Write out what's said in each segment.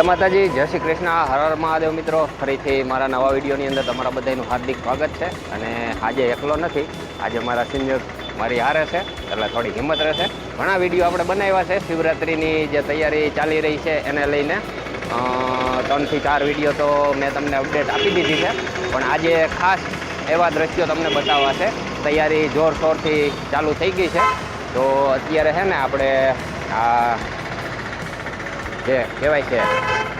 જય માતાજી, જય શ્રી કૃષ્ણ, હર હર મહાદેવ મિત્રો. ફરીથી મારા નવા વિડીયોની અંદર તમારા બધાનું હાર્દિક સ્વાગત છે. અને આજે એકલો નથી, આજે મારા સિનિયર મારી હારે છે, એટલે થોડી હિંમત રહેશે. ઘણા વીડિયો આપણે બનાવ્યા છે. શિવરાત્રિની જે તૈયારી ચાલી રહી છે એને લઈને ત્રણથી ચાર વીડિયો તો મેં તમને અપડેટ આપી દીધી છે. પણ આજે ખાસ એવા દ્રશ્યો તમને બતાવવા છે. તૈયારી જોરશોરથી ચાલુ થઈ ગઈ છે. તો અત્યારે છે ને આપણે આ જે કહેવાય છે,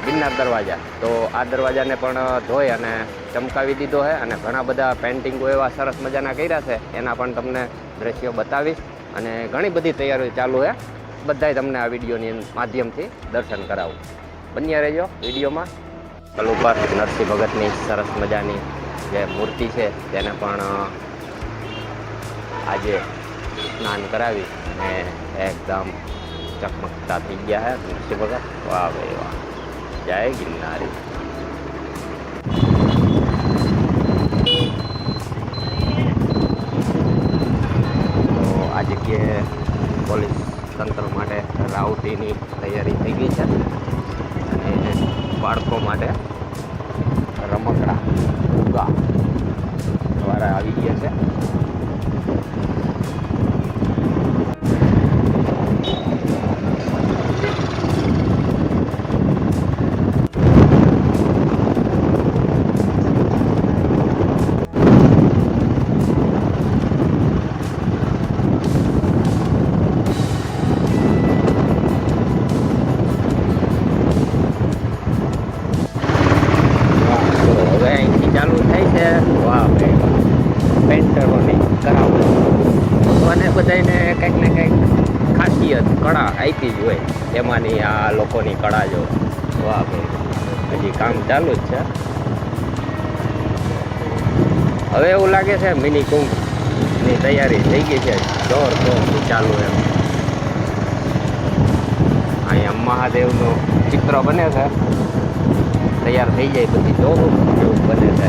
ગિરનાર દરવાજા. તો આ દરવાજાને પણ ધોઈ અને ચમકાવી દીધો છે અને ઘણા બધા પેન્ટિંગો એવા સરસ મજાના કર્યા છે. એના પણ તમને દ્રશ્યો બતાવીશ અને ઘણી બધી તૈયારીઓ ચાલુ છે બધાય તમને આ વિડીયોની માધ્યમથી દર્શન કરાવું. બન્યા રહેજો વિડીયોમાં. કલ નરસિંહ ભગતની સરસ મજાની જે મૂર્તિ છે, તેને પણ આજે સ્નાન કરાવી અને એકદમ ચકમકતા થઈ ગયા હે નરસિંહ ભગત વાહ ભાઈ વાહ જય ગિરનારી તો આ જગ્યાએ પોલીસ તંત્ર માટે રાઉટીની તૈયારી થઈ છે. અને બાળકો માટે રમકડા ફુગ્ગા દ્વારા આવી ગયા છે. એમાંની આ લોકોની કળા જો. વાહ ભાઈ. હજી કામ ચાલુ જ છે. હવે એવું લાગે છે મિની કુંભની તૈયારી થઈ ગઈ છે. જોર જોરથી ચાલુ એમ. અહીંયા મહાદેવનું ચિત્ર બને છે. તૈયાર થઈ જાય પછી જોવું કેવું બને છે.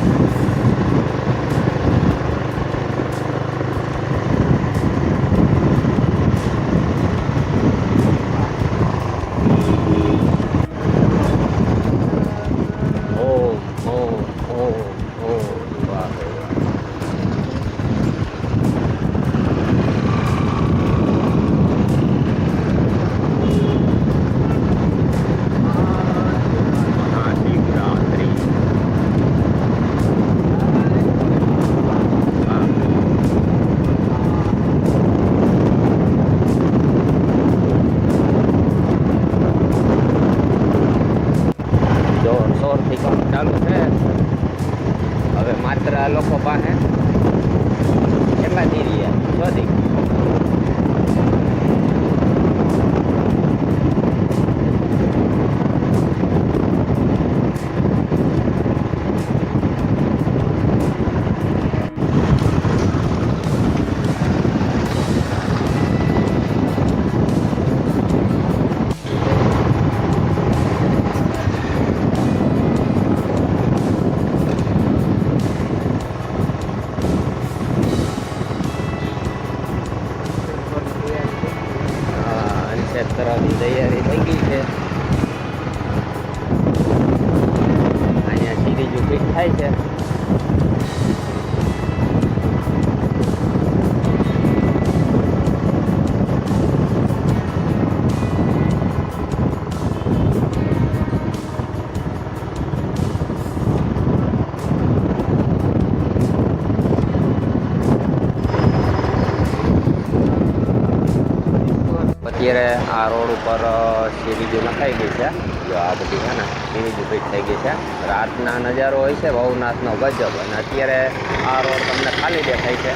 ઉપર સિરીજો નખાઈ ગઈ છે. જો આ બધી છે ને સિરીજ ફિટ થઈ ગઈ છે. રાતના નજારો હોય છે ભવનાથનો ગજબ. અને અત્યારે આ રોડ તમને ખાલી દેખાય છે.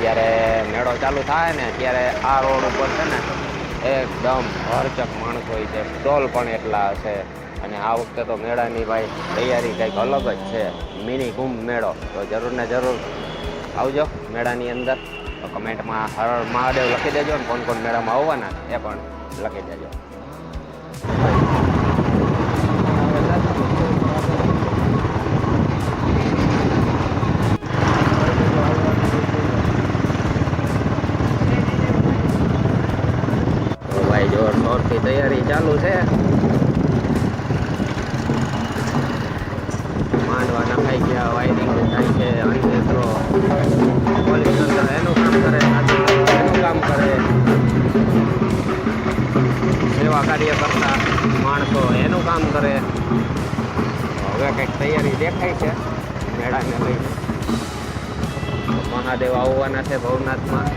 જ્યારે મેળો ચાલુ થાય ને, ત્યારે આ રોડ ઉપર છે ને, એકદમ હરચક માણસો હોય છે. સ્ટોલ પણ એટલા હશે અને આ વખતે તો મેળાની ભાઈ તૈયારી કંઈક અલગ જ છે. મિની કુંભ મેળો. તો જરૂર ને જરૂર આવજો મેળાની અંદર. તો કમેન્ટમાં હર મહાદેવ લખી દેજો ને, કોણ કોણ મેળામાં આવવાના એ પણ લખી દેજો જોરશોરથી તૈયારી ચાલુ છે માંડવા નખાઈ ગયા વાયરિંગ થાય છે અનક્ષેત્રો પોલીસ તંત્ર એનું કામ કરે એનું કામ કરે સેવા કાર્ય કરતા માણસો એનું કામ કરે. હવે કંઈક તૈયારી દેખાય છે મેળાને લઈને. મહાદેવ આવવાના છે ભવનાથમાં.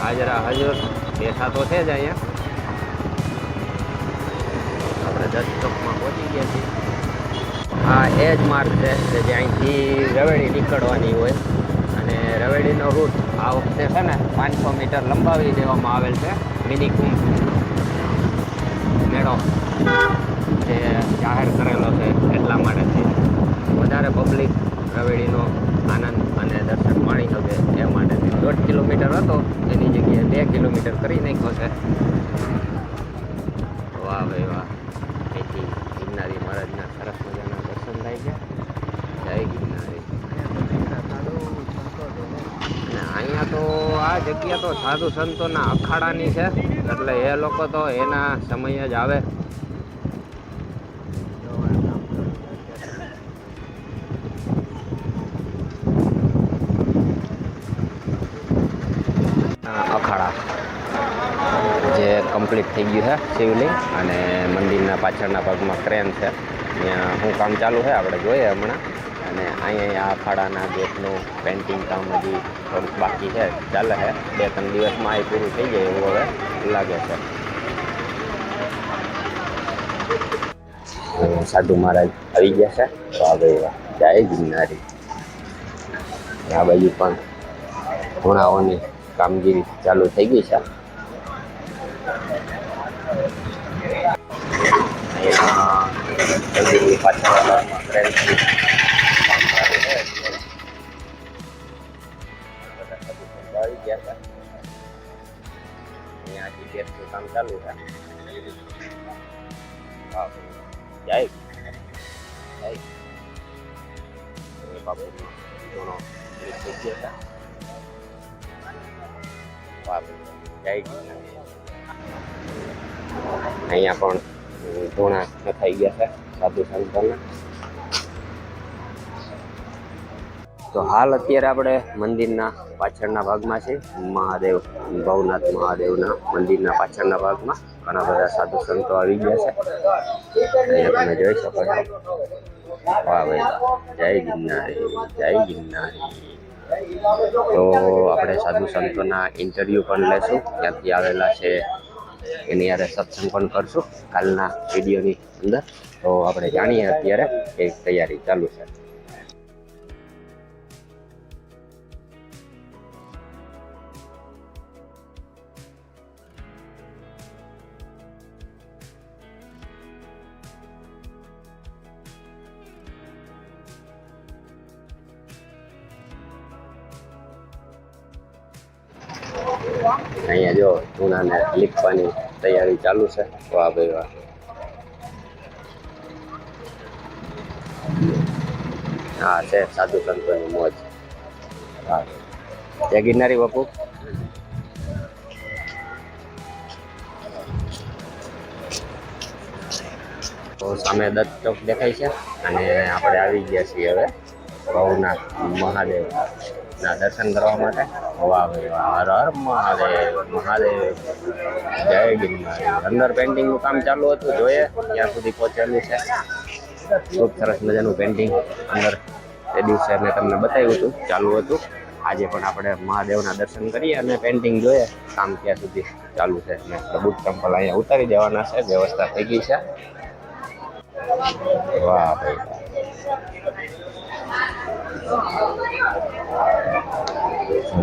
હાજરા હજુર બેઠા તો છે જ અહીંયા. આપણે ચોકમાં પહોંચી ગયા છીએ. આ એ જ માર્ગ છે કે જે રવેડી નીકળવાની હોય. અને રવેડીનો રૂટ આ વખતે છે ને પાંચસો મીટર લંબાવી દેવામાં આવેલ છે. મિની મેળો જે જાહેર કરેલો છે એટલા માટે વધારે પબ્લિક રવેડીનો આનંદ અને દર્શન માણી શકે એ માટે દોઢ કિલોમીટર હતો, એની જગ્યાએ બે કિલોમીટર કરી નાખ્યો છે. વાહ ભાઈ વાહ. આ જગ્યા તો સાધુ સંતોના અખાડાની છે. એટલે એ લોકો તો એના સમયે જ આવે. અખાડા જે કમ્પ્લીટ થઈ ગયું છે, શિવલિંગ અને મંદિરના પાછળના ભાગમાં ક્રેન છે. ત્યાં શું કામ ચાલુ છે? આપણે જોઈએ હમણાં. અહીંયા આ અખાડાના ગેટનું પેન્ટિંગ કામ હજી થોડુંક બાકી છે ચાલે છે. બે ત્રણ દિવસમાં એ પૂરું થઈ જાય એવું હવે લાગે છે. અ, સાધુ મહારાજ આવી ગયા છે તો આ ભાઈ વાહ, જય ગિરનારી. આ બાજુ પણ ઘોડાઓની કામગીરી ચાલુ થઈ ગઈ છે. અહીંયા અહીંયા હજી ગેટનું કામ ચાલુ છે હા જય જય ગયો છે વાહ જય ગિરનારી. અહીંયા પણ ધૂણા નખાઈ ગયા છે સાધુ સંતોના તો હાલ અત્યારે આપણે મંદિરના પાછળના ભાગમાં છે. મહાદેવ, ભવનાથ મહાદેવના મંદિરના પાછળના ભાગમાં ઘણા બધા સાધુ સંતો આવી ગયા છે. અહીંયા તમે જોઈ શકો છો. વાહ ભાઈ જય ગિરનારી જય ગિરનારી. તો આપણે સાધુ સંતોના ઇન્ટરવ્યૂ પણ લેશું. ત્યાંથી આવેલા છે. એની યારે સત્સંગ પણ કરશું. કાલના વિડીયોની અંદર. તો આપણે જાણીએ અત્યારે એ તૈયારી ચાલુ છે. અહીંયા જો ચૂનાને લીપવાની તૈયારી ચાલુ છે. વાહ ભાઈ વાહ. હા, છે, સાધુ સંતોની મોજ. હા જય ગિરનારી બાપુ. તો સામે દત્ત ચોક દેખાય છે અને આપણે આવી ગયા છીએ હવે. ભવનાથ મહાદેવ. ના દર્શન કરવા માટે. વાહ હર હર મહાદેવ મહાદેવ. જય ગિરનારી. અંદર પેન્ટિંગનું કામ ચાલુ હતું, જોઈએ ત્યાં સુધી પહોંચેલું છે. ખૂબ સરસ મજાનું પેન્ટિંગ અંદર તે દિવસે મેં તમને બતાવ્યું હતું, ચાલુ હતું. આજે પણ આપણે મહાદેવના દર્શન કરીએ અને પેન્ટિંગ જોઈએ કામ ત્યાં સુધી ચાલુ છે. અને બુટ ટેમ્પલ અહીંયા ઉતારી દેવાના છે, વ્યવસ્થા થઈ ગઈ છે. વાહ ભાઈ.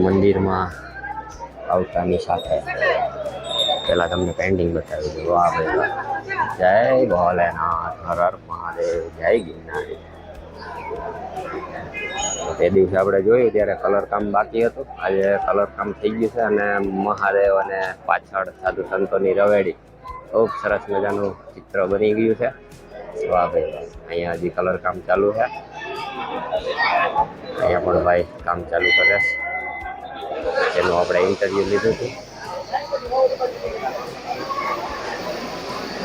મંદિરમાં આવતાની સાથે પહેલાં તમને પેન્ટિંગ બતાવી દઉં. વાહ ભાઈ. જય ભોલેનાથ, હર હર મહાદેવ, જય ગિરનારી. તે દિવસે આપણે જોયું ત્યારે કલર કામ બાકી હતું. આજે કલર કામ થઈ ગયું છે અને મહાદેવ અને પાછળ સાધુ સંતોની રવેડી. ખૂબ સરસ મજાનું ચિત્ર બની ગયું છે. વાહ ભાઈ અહીંયા હજી કલર કામ ચાલુ છે. અહીંયા પણ ભાઈ કામ ચાલુ કરે છે. એનું આપણે ઇન્ટરવ્યૂ લીધું હતું.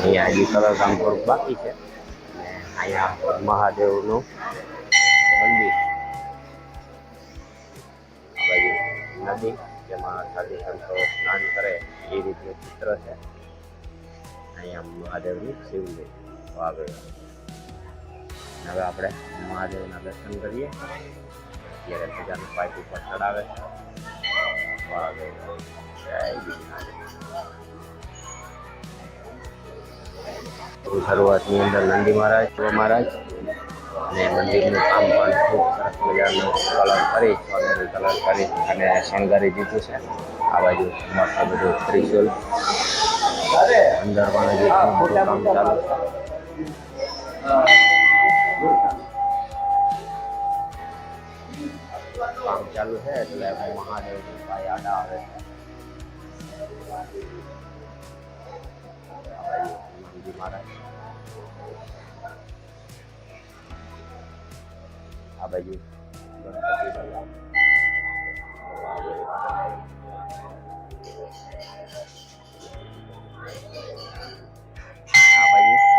અહીંયા હજી કલર કામ થોડુંક બાકી છે. અહીંયા મહાદેવનું મંદિર. આ નદી, જેમાં સાધુ સંતો સ્નાન કરે એ રીતનું ચિત્ર છે. અહીંયા મહાદેવની શિવલિંગ. વાહ. હવે આપણે મહાદેવના દર્શન કરીએ. અત્યારે પૂજાનું પાઇપ ઉપર ચડાવે છે. શરૂઆતની અંદર નંદી મહારાજ, શિવ મહારાજ. અને મંદિરનું કામ પણ ખૂબ સરસ મજાનું કલર કરી, સોનેરી કલર કરી અને શણગારી દીધું છે. આ બાજુ મસ્ત બધું ત્રિશુલ. અંદર પણ હજી કામ ચાલુ છે. ચાલુ છે એટલે મહાદેવની ભાઈ આવે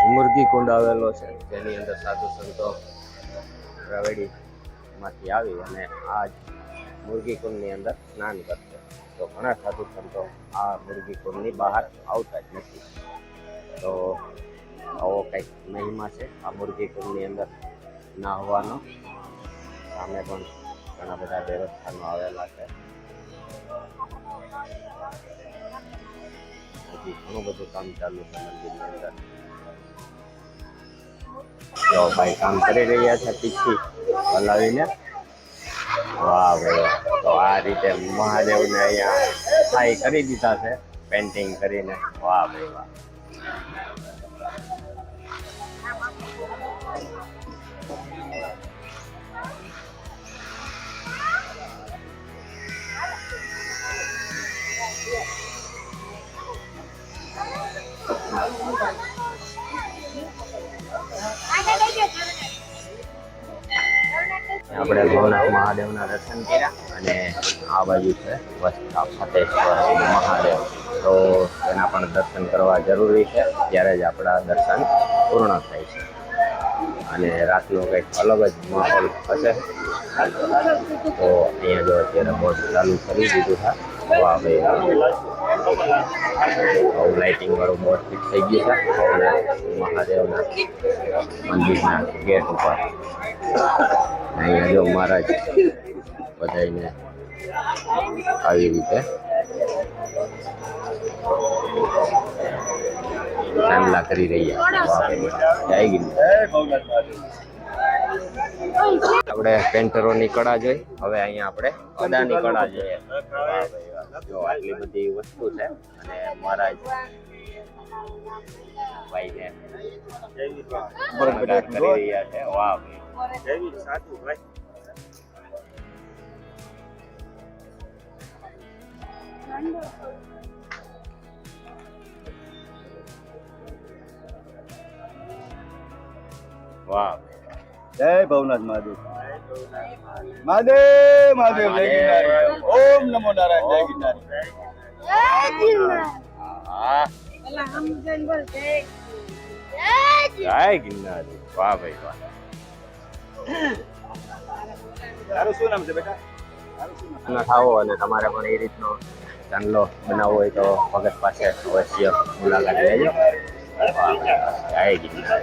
મુરગી કુંડ આવેલો છે. જેની અંદર સાધુ સંતો રવેડી માંથી આવી અને આ જ મુરગી કુંડની અંદર સ્નાન કરશે. તો ઘણા સાધુ સંતો આ મુરગી કુંડની બહાર આવતા જ નથી. તો આવો કંઈક મહિમા છે. આ મુરગી કુંડની અંદર નાહવાનો. સામે પણ ઘણા બધા દેવસ્થાનો આવેલા છે. હજી ઘણું બધું કામ ચાલુ છે મંદિરની અંદર. ભાઈ કામ કરી રહ્યા છે પીછી હલાવીને. વાહ ભાઈ તો આ રીતે મહાદેવને અહીંયા સ્થાયી કરી દીધા છે પેન્ટિંગ કરીને. વાહ ભાઈ વાહ. આ બાજુ છે. વસ્ત્રા ફતેશ્વર મહાદેવ. તો તેના પણ દર્શન કરવા જરૂરી છે. ત્યારે જ આપણા દર્શન પૂર્ણ થાય છે. અને રાતનો કંઈક અલગ જ માહોલ હશે. તો અહીંયા જો અત્યારે બોટ ચાલુ કરી દીધું છે. હવા ભાઈ લાઇટિંગ વાળું બોટ ફિટ થઈ ગયું છે. મહાદેવના મંદિરના ગેટ ઉપર. અહીંયા જો મહારાજ બધાને આવી રીતે. ચાંદલા કરી રહ્યા ભાઈ આપણે પેન્ટરોની કળા જોઈ. હવે અહીંયા આપણે અદાની કળા જોઈએ. ભાઈ. જો આટલી બધી વસ્તુ છે. અને મહારાજ ભાઈને કરી રહ્યા છે. વાહ ભાઈ. વાહ. જય ભવનાથ મહાદેવ. મહાદેવ મહાદેવ જય ગિરનારી. ઓમ નમો નારાયણ જય ગિરનારી. હા. પેલા આમ જઈને બોલ જય જય વાહ ભાઈ વાહ. તારું શું નામ છે બેટા? તારું શું નામ ના થાવો અને તમારે પણ એ રીતનો ચાંદલો બનાવવો હોય તો ભગત પાસે અવશ્ય મુલાકાત લેજો. જય ગિરનાર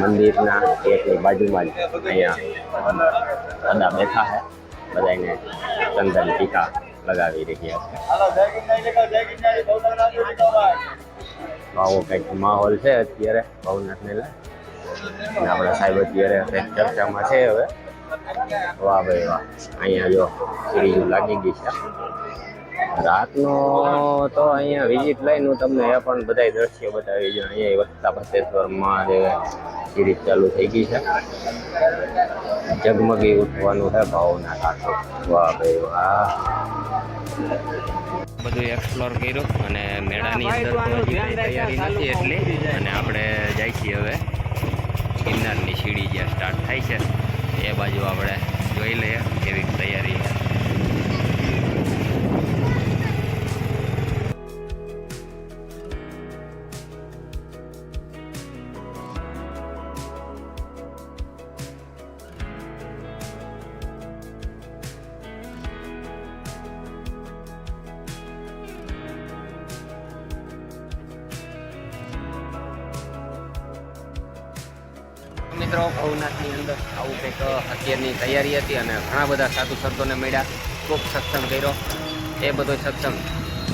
મંદિરના એકની બાજુમાં જ અહીંયા બધા બેઠા છે બધાને ચંદન ટીકા લગાવી રહ્યા છે આવો કંઈક માહોલ છે અત્યારે ભવનાથને લઈ આપણા સાહેબ અત્યારે કંઈક ચર્ચામાં છે હવે વાહ ભાઈ વાહ અહીંયા જો સીડીઓ લાગી ગઈ છે રાતનો તો અહીંયા વિઝિટ લઈને હું તમને એ પણ બધા દ્રશ્યો બતાવી દઉં અહીંયા વસ્તા ભતેશ્વર મહાદેવ સિરીઝ ચાલુ થઈ ગઈ છે. જગમગી ઉઠવાનું છે, ભાવના કાંઠો વાહ ભાઈ વાહ બધું એક્સપ્લોર કર્યું અને મેળાની અંદર તૈયારી નથી એટલી. અને આપણે જાય છીએ હવે. ગિરનારની સીડી જ્યાં સ્ટાર્ટ થાય છે, એ બાજુ આપણે જોઈ લઈએ કેવી તૈયારી તૈયારી હતી અને ઘણા બધા સાધુ સંતોને મળ્યા. ખૂબ સત્સંગ કર્યો. એ બધો સત્સંગ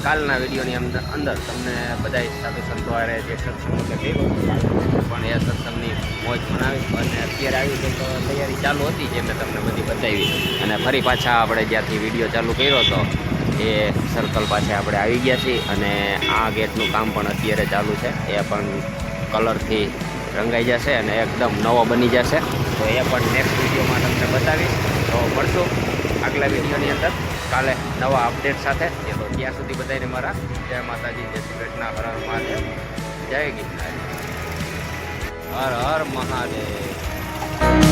કાલના વિડીયોની અંદર અંદર તમને બધા સાધુ સંતો હારે જે સત્સંગ કર્યો પણ એ સત્સંગની મોજ મનાવી અને અત્યારે આવી તો તૈયારી ચાલુ હતી જે મેં તમને બધી બતાવી. અને ફરી પાછા આપણે જ્યાંથી વીડિયો ચાલુ કર્યો હતો, એ સર્કલ પાસે આપણે આવી ગયા છીએ અને આ ગેટનું કામ પણ અત્યારે ચાલુ છે. એ પણ કલરથી રંગાઈ જશે અને એકદમ નવો બની જશે. તો એ પણ નેક્સ્ટ વિડીયોમાં તમને બતાવીશ. તો મળશું આગલા વિડીયોની અંદર. કાલે નવા અપડેટ સાથે. એ તો ત્યાં સુધી બધાને મારા જય માતાજી, જય શ્રી કૃષ્ણ, હર હર મહાદેવ. જય ગિરનાર. હર હર મહાદેવ.